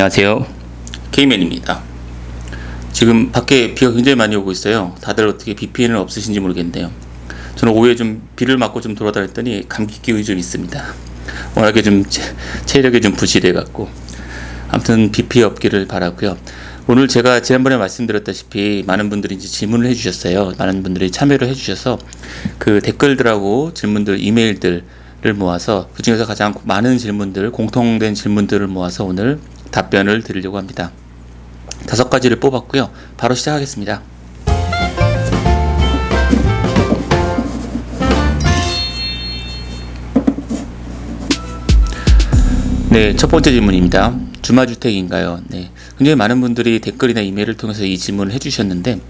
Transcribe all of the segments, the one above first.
안녕하세요. 케이맨입니다. 지금 밖에 비가 굉장히 많이 오고 있어요. 다들 어떻게 비 피해는 없으신지 모르겠는데요. 저는 오후에 좀 비를 맞고 좀 돌아다녔더니 감기 기운이 좀 있습니다. 워낙에 좀 체- 체력이 좀 부실해 갖고 아무튼 비 피해 없기를 바라고요. 오늘 제가 지난번에 말씀드렸다시피 많은 분들이 이제 질문을 해주셨어요. 많은 분들이 참여를 해주셔서 그 댓글들하고 질문들, 이메일들을 모아서 그 중에서 가장 많은 질문들, 공통된 질문들을 모아서 오늘 답변을 드리려고 합니다. 다섯 가지를 뽑았고요. 바로 시작하겠습니다. 네, 첫 번째 질문입니다. 주마주택인가요? 네. 굉장히 많은 분들이 댓글이나 이메일을 통해서 이 질문을 해주셨는데,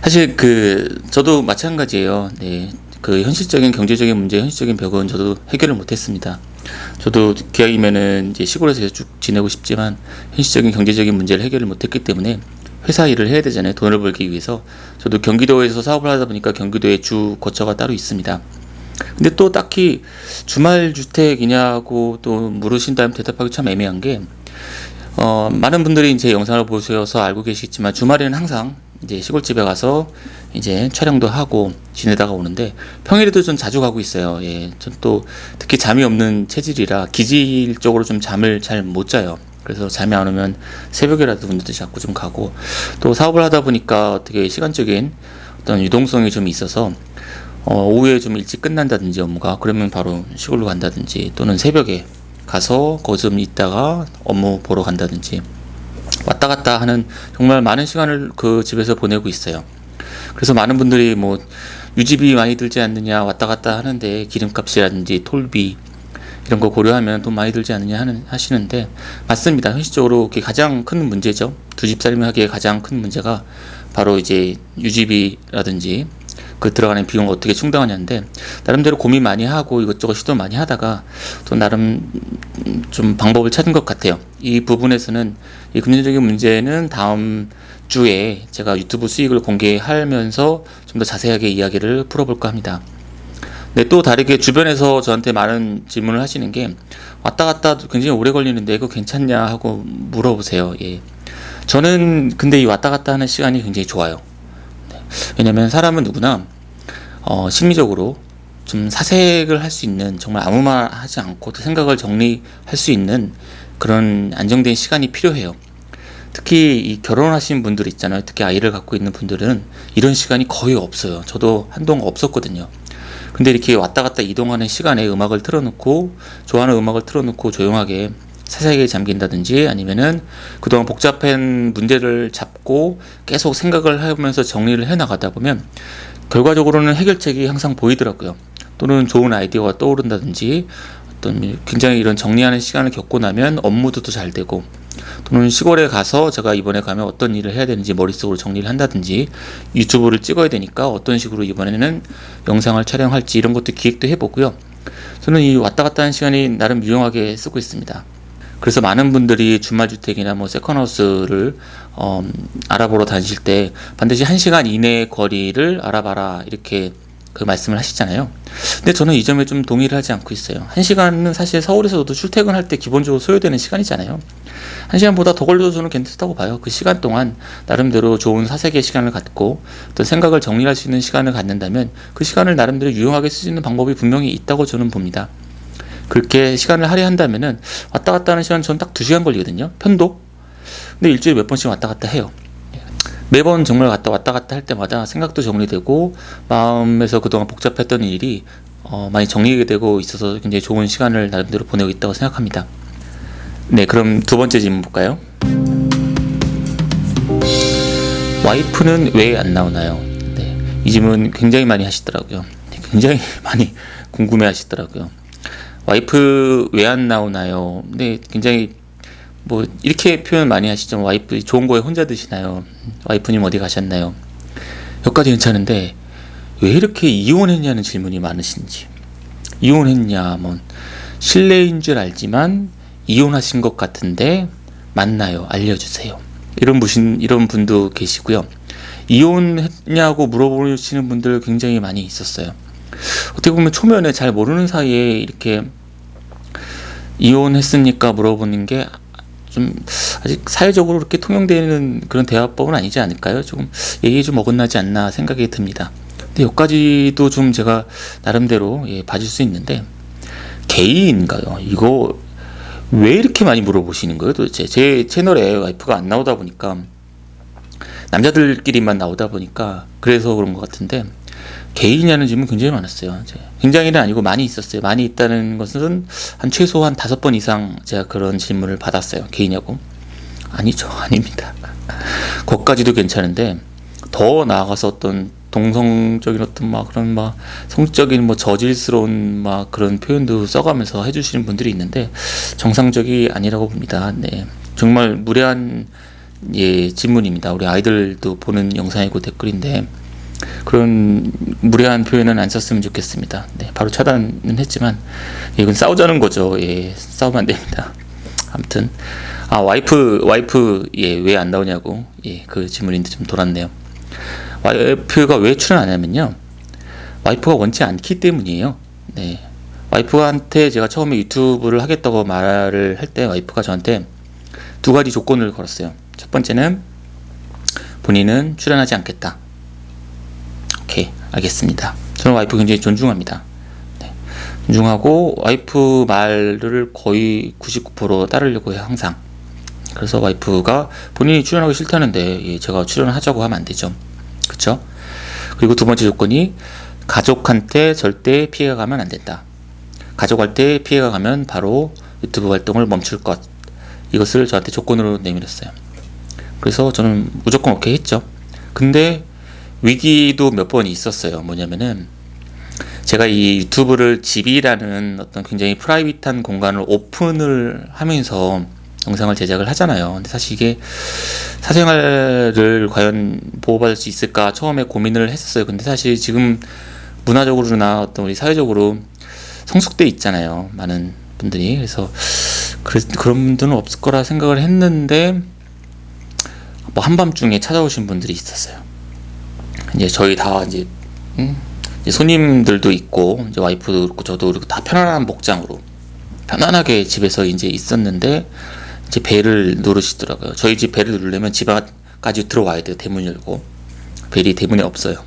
사실 그, 저도 마찬가지예요. 네. 그 현실적인 경제적인 문제, 현실적인 벽은 저도 해결을 못했습니다. 저도 기왕이면은 이제 시골에서 계속 쭉 지내고 싶지만, 현실적인 경제적인 문제를 해결을 못했기 때문에, 회사 일을 해야 되잖아요. 돈을 벌기 위해서. 저도 경기도에서 사업을 하다 보니까 경기도에 주 거처가 따로 있습니다. 근데 또 딱히 주말 주택이냐고 또 물으신다면 대답하기 참 애매한 게, 어, 많은 분들이 이제 영상을 보셔서 알고 계시겠지만 주말에는 항상 이제 시골집에 가서 이제 촬영도 하고 지내다가 오는데 평일에도 좀 자주 가고 있어요. 예. 전 또 특히 잠이 없는 체질이라 기질적으로 좀 잠을 잘 못 자요. 그래서 잠이 안 오면 새벽이라도 문제도 자꾸 좀 가고 또 사업을 하다 보니까 어떻게 시간적인 어떤 유동성이 좀 있어서 어, 오후에 좀 일찍 끝난다든지 업무가 그러면 바로 시골로 간다든지 또는 새벽에 가서 거기서 좀 있다가 업무 보러 간다든지 왔다 갔다 하는 정말 많은 시간을 그 집에서 보내고 있어요. 그래서 많은 분들이 뭐 유지비 많이 들지 않느냐 왔다 갔다 하는데 기름값이라든지 톨비 이런 거 고려하면 돈 많이 들지 않느냐 하는 하시는데 맞습니다. 현실적으로 그게 가장 큰 문제죠. 두 집 살림을 하기에 가장 큰 문제가 바로 이제 유지비라든지 그 들어가는 비용을 어떻게 충당하냐인데 나름대로 고민 많이 하고 이것저것 시도 많이 하다가 또 나름 음, 좀 방법을 찾은 것 같아요. 이 부분에서는 이 금전적인 문제는 다음 주에 제가 유튜브 수익을 공개하면서 좀 더 자세하게 이야기를 풀어볼까 합니다. 네, 또 다르게 주변에서 저한테 많은 질문을 하시는 게 왔다 갔다 굉장히 오래 걸리는데 이거 괜찮냐 하고 물어보세요. 예. 저는 근데 이 왔다 갔다 하는 시간이 굉장히 좋아요. 네. 왜냐면 사람은 누구나 어, 심리적으로 좀 사색을 할 수 있는 정말 아무 말 하지 않고 생각을 정리할 수 있는 그런 안정된 시간이 필요해요. 특히 이 결혼하신 분들 있잖아요. 특히 아이를 갖고 있는 분들은 이런 시간이 거의 없어요. 저도 한동안 없었거든요. 근데 이렇게 왔다 갔다 이동하는 시간에 음악을 틀어놓고 좋아하는 음악을 틀어놓고 조용하게 사색에 잠긴다든지 아니면은 그동안 복잡한 문제를 잡고 계속 생각을 하면서 정리를 해 나가다 보면 결과적으로는 해결책이 항상 보이더라고요. 또는 좋은 아이디어가 떠오른다든지 어떤 굉장히 이런 정리하는 시간을 겪고 나면 업무도 더 잘 되고 또는 시골에 가서 제가 이번에 가면 어떤 일을 해야 되는지 머릿속으로 정리를 한다든지 유튜브를 찍어야 되니까 어떤 식으로 이번에는 영상을 촬영할지 이런 것도 기획도 해보고요. 저는 이 왔다 갔다 하는 시간이 나름 유용하게 쓰고 있습니다. 그래서 많은 분들이 주말주택이나 뭐 세컨하우스를 어, 알아보러 다니실 때 반드시 1시간 이내 거리를 알아봐라 이렇게 그 말씀을 하시잖아요. 근데 저는 이 점에 좀 동의를 하지 않고 있어요. 1시간은 사실 서울에서도 출퇴근할 때 기본적으로 소요되는 시간이잖아요. 1시간보다 더 걸려도 저는 괜찮다고 봐요. 그 시간 동안 나름대로 좋은 사색의 시간을 갖고 어떤 생각을 정리할 수 있는 시간을 갖는다면 그 시간을 나름대로 유용하게 있는 방법이 분명히 있다고 저는 봅니다. 그렇게 시간을 할애한다면은 왔다 갔다 하는 시간 저는 딱 2시간 걸리거든요. 편도. 근데 일주일에 몇 번씩 왔다 갔다 해요. 매번 정말 갔다 왔다 갔다 할 때마다 생각도 정리되고 마음에서 그동안 복잡했던 일이 어, 많이 정리가 되고 있어서 굉장히 좋은 시간을 나름대로 보내고 있다고 생각합니다. 네, 그럼 두 번째 질문 볼까요? 와이프는 왜 안 나오나요? 네, 이 질문 굉장히 많이 하시더라고요. 네, 굉장히 많이 궁금해 하시더라고요. 와이프 왜 안 나오나요? 네, 굉장히 뭐 이렇게 표현 많이 하시죠. 와이프 좋은 거에 혼자 드시나요? 와이프님 어디 가셨나요? 여기까지 괜찮은데 왜 이렇게 이혼했냐는 질문이 많으신지 이혼했냐 뭐 실례인 줄 알지만 이혼하신 것 같은데 맞나요? 알려주세요. 이런 분신 이런 분도 계시고요. 이혼했냐고 물어보시는 분들 굉장히 많이 있었어요. 어떻게 보면 초면에 잘 모르는 사이에 이렇게 이혼했습니까 물어보는 게 좀 아직 사회적으로 그렇게 통용되는 그런 대화법은 아니지 않을까요? 조금 얘기 좀 어긋나지 않나 생각이 듭니다. 근데 여기까지도 좀 제가 나름대로 예, 봐줄 수 있는데 게이인가요? 이거 왜 이렇게 많이 물어보시는 거예요? 도대체 제 채널에 와이프가 안 나오다 보니까 남자들끼리만 나오다 보니까 그래서 그런 것 같은데 게이냐는 질문 굉장히 많았어요. 굉장히는 아니고 많이 있었어요. 많이 있다는 것은 한 최소 한 다섯 번 이상 제가 그런 질문을 받았어요. 게이냐고? 아니죠, 아닙니다. 거기까지도 괜찮은데 더 나아가서 어떤 동성적인 어떤 막 그런 막 성적인 뭐 저질스러운 막 그런 표현도 써가면서 해주시는 분들이 있는데 정상적이 아니라고 봅니다. 네, 정말 무례한 예 질문입니다. 우리 아이들도 보는 영상이고 댓글인데 그런 무례한 표현은 안 썼으면 좋겠습니다. 네, 바로 차단은 했지만 예, 이건 싸우자는 거죠. 예, 싸우면 안 됩니다. 아무튼 아 와이프 와이프 예 왜 안 나오냐고 예 그 질문인데 좀 돌았네요. 와이프가 왜 출연 안 하냐면요. 와이프가 원치 않기 때문이에요. 네. 와이프한테 제가 처음에 유튜브를 하겠다고 말을 할 때 와이프가 저한테 두 가지 조건을 걸었어요. 첫 번째는 본인은 출연하지 않겠다. 알겠습니다. 저는 와이프 굉장히 존중합니다. 네. 존중하고 와이프 말을 거의 99% 따르려고 해요, 항상. 그래서 와이프가 본인이 출연하기 싫다는데 예, 제가 출연하자고 하면 안 되죠. 그쵸? 그리고 두 번째 조건이 가족한테 절대 피해가 가면 안 된다. 가족한테 피해가 가면 바로 유튜브 활동을 멈출 것. 이것을 저한테 조건으로 내밀었어요. 그래서 저는 무조건 오케이 했죠. 근데 위기도 몇 번 있었어요. 뭐냐면은 제가 이 유튜브를 집이라는 어떤 굉장히 프라이빗한 공간을 오픈을 하면서 영상을 제작을 하잖아요. 근데 사실 이게 사생활을 과연 보호받을 수 있을까 처음에 고민을 했었어요. 근데 사실 지금 문화적으로나 어떤 우리 사회적으로 성숙돼 있잖아요. 많은 분들이. 그래서 그런 분들은 없을 거라 생각을 했는데 뭐 한밤중에 찾아오신 분들이 있었어요. 이제 저희 다 이제, 음, 이제 손님들도 있고 이제 와이프도 그렇고 저도 그렇고 다 편안한 목장으로 편안하게 집에서 이제 있었는데 이제 벨을 누르시더라고요. 저희 집 벨을 누르려면 집 앞까지 들어와야 돼요. 대문 열고 벨이 대문에 없어요.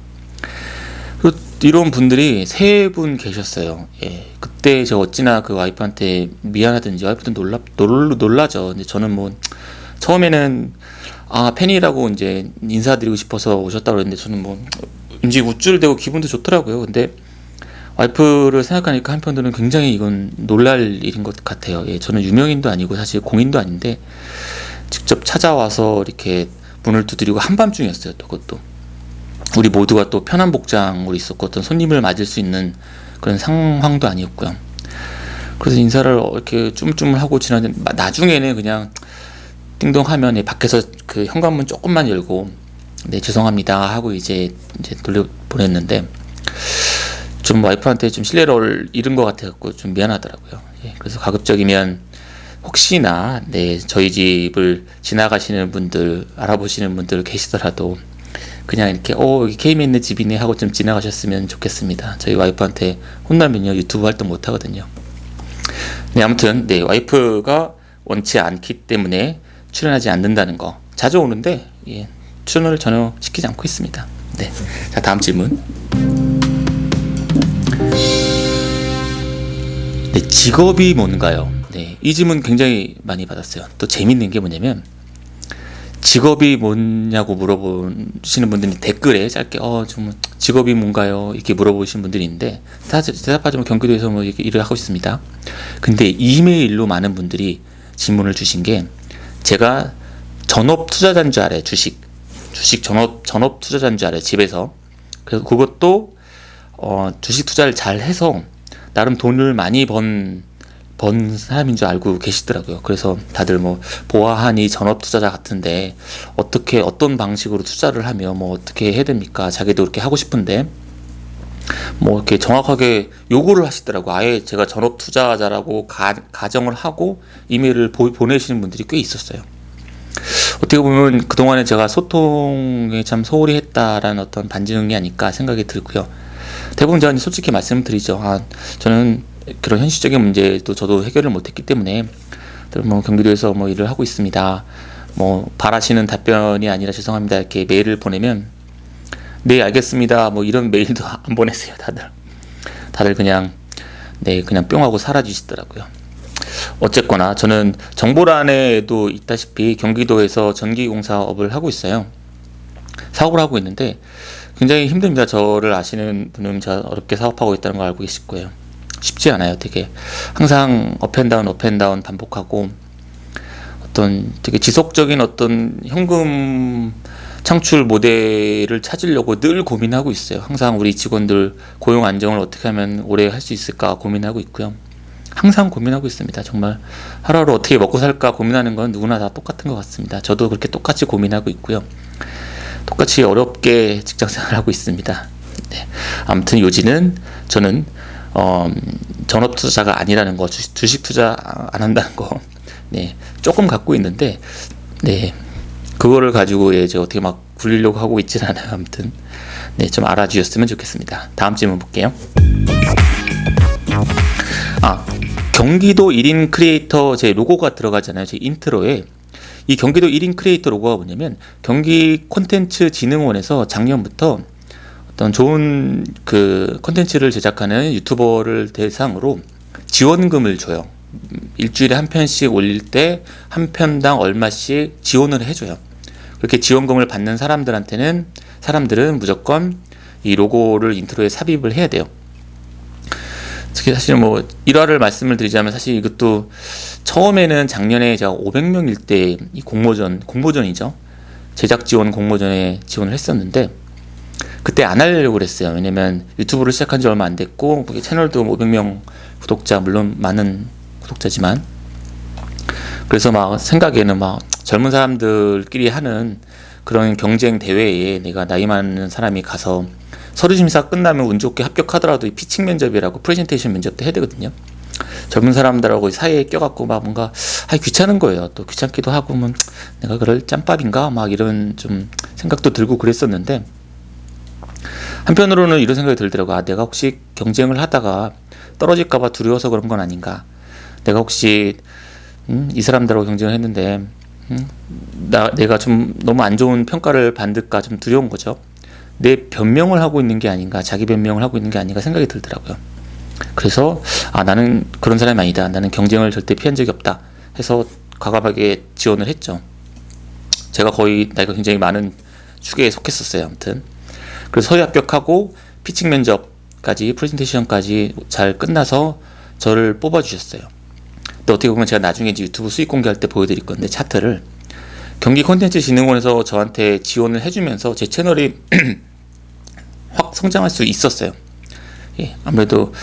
이런 분들이 세 분 계셨어요. 예. 그때 저 어찌나 그 와이프한테 미안하든지 와이프도 놀라 놀, 놀라죠. 근데 저는 뭐 처음에는 아 팬이라고 이제 인사드리고 싶어서 오셨다고 그랬는데 저는 뭐 왠지 우쭐대고 기분도 좋더라고요. 근데 와이프를 생각하니까 한편으로는 굉장히 이건 놀랄 일인 것 같아요. 예, 저는 유명인도 아니고 사실 공인도 아닌데 직접 찾아와서 이렇게 문을 두드리고 한밤중이었어요. 또 그것도 우리 모두가 또 편한 복장으로 있었고 어떤 손님을 맞을 수 있는 그런 상황도 아니었고요. 그래서 인사를 이렇게 쫌쫌을 하고 지나는 나중에는 그냥 띵동 하면 밖에서 그 현관문 조금만 열고 네 죄송합니다 하고 이제 이제 돌려 보냈는데 좀 와이프한테 좀 신뢰를 잃은 것 같아갖고 좀 미안하더라고요. 예, 그래서 가급적이면 혹시나 네 저희 집을 지나가시는 분들 알아보시는 분들 계시더라도 그냥 이렇게 어 여기 케임에 있는 집이네 하고 좀 지나가셨으면 좋겠습니다. 저희 와이프한테 혼나면요 유튜브 활동 못 하거든요. 네 아무튼 네 와이프가 원치 않기 때문에 출연하지 않는다는 거 자주 오는데 예, 출연을 전혀 시키지 않고 있습니다. 네, 자 다음 질문. 네, 직업이 뭔가요? 네, 이 질문 굉장히 많이 받았어요. 또 재밌는 게 뭐냐면 직업이 뭐냐고 물어보시는 분들이 댓글에 짧게 어좀 직업이 뭔가요? 이렇게 물어보시는 분들이 있는데 대답하자면 경기도에서 뭐 이렇게 일을 하고 있습니다. 근데 이메일로 많은 분들이 질문을 주신 게 제가 전업 투자자인 줄 알아요. 주식 주식 전업 전업 투자자인 줄 알아요. 집에서 그래서 그것도 어, 주식 투자를 잘 해서 나름 돈을 많이 번, 번 사람인 줄 알고 계시더라고요. 그래서 다들 뭐 보아하니 전업 투자자 같은데 어떻게 어떤 방식으로 투자를 하며 뭐 어떻게 해야 됩니까? 자기도 그렇게 하고 싶은데 뭐 이렇게 정확하게 요구를 하시더라고. 아예 제가 전업 투자자라고 가, 가정을 하고 이메일을 보, 보내시는 분들이 꽤 있었어요. 어떻게 보면 그동안에 제가 소통에 참 소홀히 했다라는 어떤 반증이 아닐까 생각이 들고요. 대부분 저는 솔직히 말씀드리죠. 아, 저는 그런 현실적인 문제도 저도 해결을 못했기 때문에 뭐 경기도에서 뭐 일을 하고 있습니다. 뭐 바라시는 답변이 아니라 죄송합니다. 이렇게 메일을 보내면 네 알겠습니다. 뭐 이런 메일도 안 보냈어요. 다들 다들 그냥 네 그냥 뿅 하고 사라지시더라고요. 어쨌거나 저는 정보란에도 있다시피 경기도에서 전기공사업을 하고 있어요. 사업을 하고 있는데 굉장히 힘듭니다. 저를 아시는 분은 저 어렵게 사업하고 있다는 걸 알고 계실 거예요. 쉽지 않아요. 되게 항상 업앤다운 업앤다운 반복하고 어떤 되게 지속적인 어떤 현금 창출 모델을 찾으려고 늘 고민하고 있어요. 항상 우리 직원들 고용 안정을 어떻게 하면 오래 할 수 있을까 고민하고 있고요. 항상 고민하고 있습니다. 정말 하루하루 어떻게 먹고 살까 고민하는 건 누구나 다 똑같은 것 같습니다. 저도 그렇게 똑같이 고민하고 있고요. 똑같이 어렵게 직장 생활하고 있습니다. 네. 아무튼 요지는 저는 어, 전업 투자가 아니라는 거, 주식, 투자 안 한다는 거, 네, 조금 갖고 있는데, 네, 그거를 가지고 예, 제 어떻게 막 굴리려고 하고 있진 않아요. 아무튼, 네, 좀 알아주셨으면 좋겠습니다. 다음 질문 볼게요. 아, 경기도 1인 크리에이터 제 로고가 들어가잖아요. 제 인트로에. 이 경기도 1인 크리에이터 로고가 뭐냐면 경기 콘텐츠 진흥원에서 작년부터 어떤 좋은 그 콘텐츠를 제작하는 유튜버를 대상으로 지원금을 줘요. 일주일에 한 편씩 올릴 때 한 편당 얼마씩 지원을 해줘요. 그렇게 지원금을 받는 사람들한테는 사람들은 무조건 이 로고를 인트로에 삽입을 해야 돼요. 특히 사실 뭐 일화를 말씀을 드리자면 사실 이것도 처음에는 작년에 제가 500명일 때 이 공모전 공모전이죠. 제작 지원 공모전에 지원을 했었는데 그때 안 하려고 그랬어요. 왜냐면 유튜브를 시작한 지 얼마 안 됐고 채널도 500명 구독자 물론 많은 구독자지만. 그래서 막 생각에는 막 젊은 사람들끼리 하는 그런 경쟁 대회에 내가 나이 많은 사람이 가서 서류 심사 끝나면 운 좋게 합격하더라도 이 피칭 면접이라고 프레젠테이션 면접도 해야 되거든요. 젊은 사람들하고 사이에 껴갖고 막 뭔가 아 귀찮은 거예요. 또 귀찮기도 하고 뭐 내가 그럴 짬밥인가 막 이런 좀 생각도 들고 그랬었는데 한편으로는 이런 생각이 들더라고. 아 내가 혹시 경쟁을 하다가 떨어질까봐 두려워서 그런 건 아닌가. 내가 혹시 음, 이 사람들하고 경쟁을 했는데 음, 나 내가 좀 너무 안 좋은 평가를 받을까 좀 두려운 거죠. 내 변명을 하고 있는 게 아닌가, 자기 변명을 하고 있는 게 아닌가 생각이 들더라고요. 그래서 아 나는 그런 사람이 아니다. 나는 경쟁을 절대 피한 적이 없다. 해서 과감하게 지원을 했죠. 제가 거의 나이가 굉장히 많은 축에 속했었어요. 아무튼 그래서 서류 합격하고 피칭 면접까지 프레젠테이션까지 잘 끝나서 저를 뽑아주셨어요. 또 어떻게 보면 제가 나중에 이제 유튜브 수익 공개할 때 보여드릴 건데 차트를 경기 콘텐츠 진흥원에서 저한테 지원을 해주면서 제 채널이 확 성장할 수 있었어요. 예, 아무래도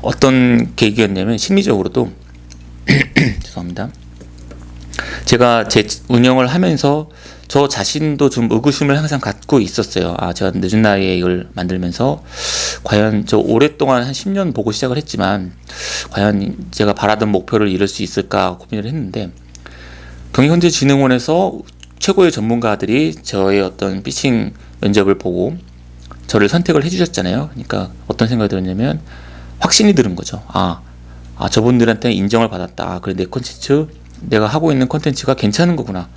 어떤 계기였냐면 심리적으로도 죄송합니다. 제가 제 운영을 하면서 저 자신도 좀 의구심을 항상 갖고 있었어요. 아, 제가 늦은 나이에 이걸 만들면서 과연 저 오랫동안 한 10년 보고 시작을 했지만 과연 제가 바라던 목표를 이룰 수 있을까 고민을 했는데 경기현대진흥원에서 최고의 전문가들이 저의 어떤 피칭 면접을 보고 저를 선택을 해주셨잖아요. 그러니까 어떤 생각이 들었냐면 확신이 드는 거죠. 아, 아 저분들한테 인정을 받았다. 아, 그래 내 콘텐츠 내가 하고 있는 콘텐츠가 괜찮은 거구나.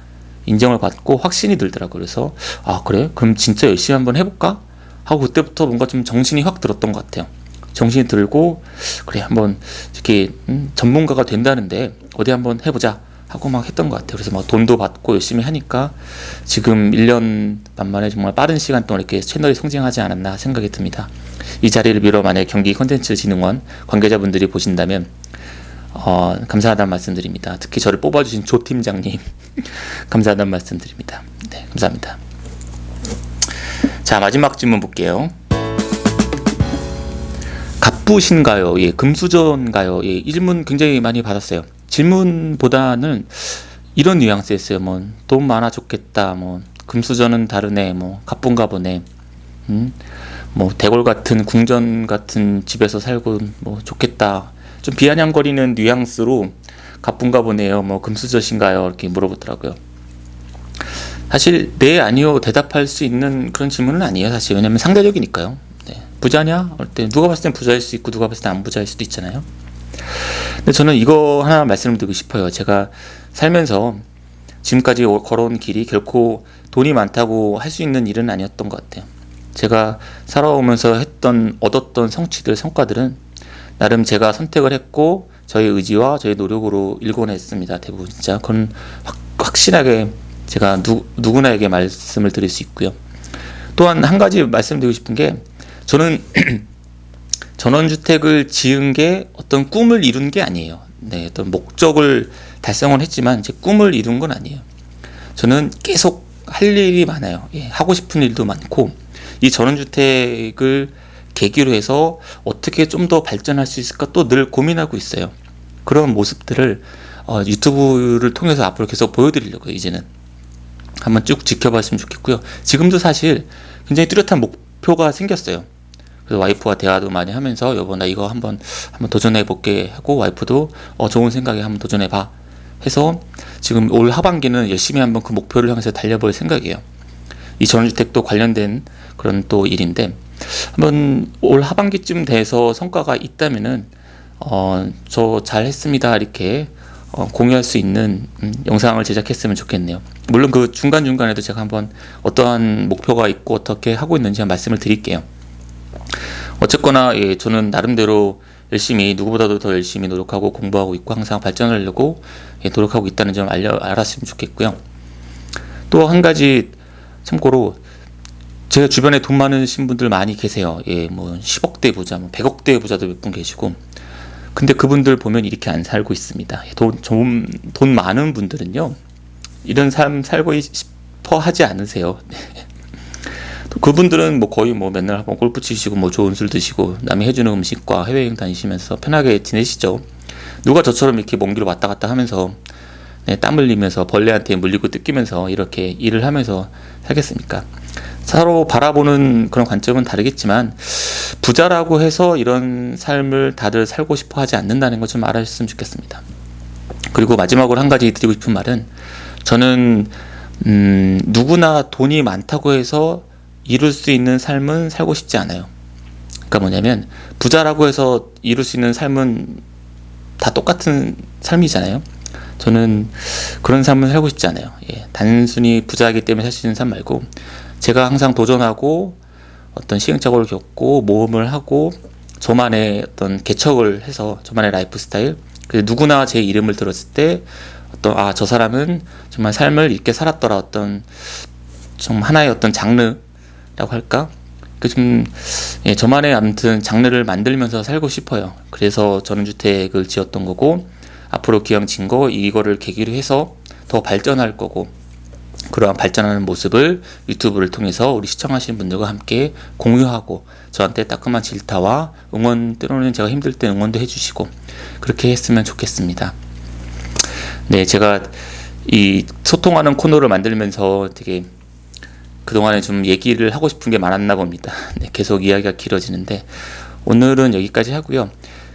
인정을 받고 확신이 들더라고요. 그래서 아 그래? 그럼 진짜 열심히 한번 해볼까? 하고 그때부터 뭔가 좀 정신이 확 들었던 것 같아요. 정신이 들고 그래 한번 이렇게 음, 전문가가 된다는데 어디 한번 해보자. 하고 막 했던 것 같아요. 그래서 막 돈도 받고 열심히 하니까 지금 1년 반 만에 정말 빠른 시간 동안 이렇게 채널이 성장하지 않았나 생각이 듭니다. 이 자리를 빌어 만약 경기 컨텐츠 진흥원 관계자분들이 보신다면 어, 감사하다는 말씀드립니다. 특히 저를 뽑아주신 조 팀장님 감사하다는 말씀드립니다. 네, 감사합니다. 자 마지막 질문 볼게요. 갑부신가요? 예, 금수저인가요? 예, 이 질문 굉장히 많이 받았어요. 질문보다는 이런 뉘앙스였어요. 뭐 돈 많아 좋겠다. 뭐 금수저는 다르네. 뭐 가뿐가 보네. 음? 뭐 대골 같은 궁전 같은 집에서 살고 뭐 좋겠다. 좀 비아냥거리는 뉘앙스로 가뿐가 보네요. 뭐 금수저신가요? 이렇게 물어보더라고요. 사실 네 아니요 대답할 수 있는 그런 질문은 아니에요. 사실 왜냐면 상대적이니까요. 네. 부자냐? 때 누가 봤을 땐 부자일 수 있고 누가 봤을 땐 안 부자일 수도 있잖아요. 근데 저는 이거 하나 말씀을 드리고 싶어요. 제가 살면서 지금까지 오- 걸어온 길이 결코 돈이 많다고 할 수 있는 일은 아니었던 것 같아요. 제가 살아오면서 했던 얻었던 성취들 성과들은 나름 제가 선택을 했고 저의 의지와 저의 노력으로 일궈냈습니다. 대부분 진짜 그건 확, 확실하게 제가 누, 누구나에게 말씀을 드릴 수 있고요. 또한 한 가지 말씀드리고 싶은 게 저는 전원주택을 지은 게 어떤 꿈을 이룬 게 아니에요. 네, 어떤 목적을 달성은 했지만 제 꿈을 이룬 건 아니에요. 저는 계속 할 일이 많아요. 예, 하고 싶은 일도 많고 이 전원주택을 계기로 해서 어떻게 좀 더 발전할 수 있을까 또 늘 고민하고 있어요. 그런 모습들을 어, 유튜브를 통해서 앞으로 계속 보여드리려고요. 이제는 한번 쭉 지켜봤으면 좋겠고요. 지금도 사실 굉장히 뚜렷한 목표가 생겼어요. 그래서 와이프와 대화도 많이 하면서 여보 나 이거 한번 한번 도전해 볼게 하고 와이프도 어 좋은 생각에 한번 도전해 봐 해서 지금 올 하반기는 열심히 한번 그 목표를 향해서 달려볼 생각이에요. 이 전원주택도 관련된 그런 또 일인데 한번 올 하반기쯤 돼서 성과가 있다면은 어 저 잘했습니다 이렇게 어, 공유할 수 있는 음, 영상을 제작했으면 좋겠네요. 물론 그 중간 중간에도 제가 한번 어떠한 목표가 있고 어떻게 하고 있는지 한번 말씀을 드릴게요. 어쨌거나 예, 저는 나름대로 열심히 누구보다도 더 열심히 노력하고 공부하고 있고 항상 발전하려고 예, 노력하고 있다는 점 알려 알았으면 좋겠고요. 또 한 가지 참고로 제 주변에 돈 많으신 분들 많이 계세요. 예, 뭐 10억대 부자, 뭐 100억대 부자도 몇 분 계시고. 근데 그분들 보면 이렇게 안 살고 있습니다. 예, 돈, 좀, 돈 많은 분들은요, 이런 삶 살고 싶어 하지 않으세요. 또 그분들은 뭐 거의 뭐 맨날 한번 골프 치시고 뭐 좋은 술 드시고 남이 해주는 음식과 해외여행 다니시면서 편하게 지내시죠. 누가 저처럼 이렇게 먼 길 왔다 갔다 하면서 네, 땀 흘리면서 벌레한테 물리고 뜯기면서 이렇게 일을 하면서 살겠습니까? 서로 바라보는 그런 관점은 다르겠지만 부자라고 해서 이런 삶을 다들 살고 싶어 하지 않는다는 것 좀 알아주셨으면 좋겠습니다. 그리고 마지막으로 한 가지 드리고 싶은 말은 저는 음, 누구나 돈이 많다고 해서 이룰 수 있는 삶은 살고 싶지 않아요. 그러니까 뭐냐면 부자라고 해서 이룰 수 있는 삶은 다 똑같은 삶이잖아요. 저는 그런 삶을 살고 싶지 않아요. 예, 단순히 부자이기 때문에 살 수 있는 삶 말고 제가 항상 도전하고 어떤 시행착오를 겪고 모험을 하고 저만의 어떤 개척을 해서 저만의 라이프 스타일 그 누구나 제 이름을 들었을 때 어떤 아 저 사람은 정말 삶을 이렇게 살았더라 어떤 좀 하나의 어떤 장르라고 할까 그좀 예, 저만의 아무튼 장르를 만들면서 살고 싶어요. 그래서 전원주택을 지었던 거고 앞으로 기왕 진 거 이거를 계기로 해서 더 발전할 거고 그러한 발전하는 모습을 유튜브를 통해서 우리 시청하시는 분들과 함께 공유하고 저한테 따끔한 질타와 응원 때로는 제가 힘들 때 응원도 해주시고 그렇게 했으면 좋겠습니다. 네, 제가 이 소통하는 코너를 만들면서 되게 그동안에 좀 얘기를 하고 싶은 게 많았나 봅니다. 네, 계속 이야기가 길어지는데 오늘은 여기까지 하고요.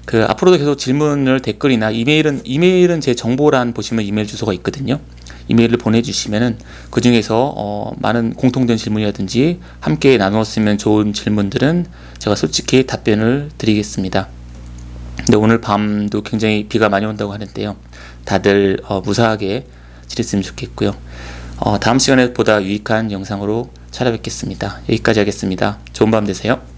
그 앞으로도 계속 질문을 댓글이나 이메일은 이메일은 제 정보란 보시면 이메일 주소가 있거든요. 이메일을 보내주시면은 그 중에서 어, 많은 공통된 질문이라든지 함께 나누었으면 좋은 질문들은 제가 솔직히 답변을 드리겠습니다. 근데 오늘 밤도 굉장히 비가 많이 온다고 하는데요. 다들 어, 무사하게 지냈으면 좋겠고요. 어, 다음 시간에 보다 유익한 영상으로 찾아뵙겠습니다. 여기까지 하겠습니다. 좋은 밤 되세요.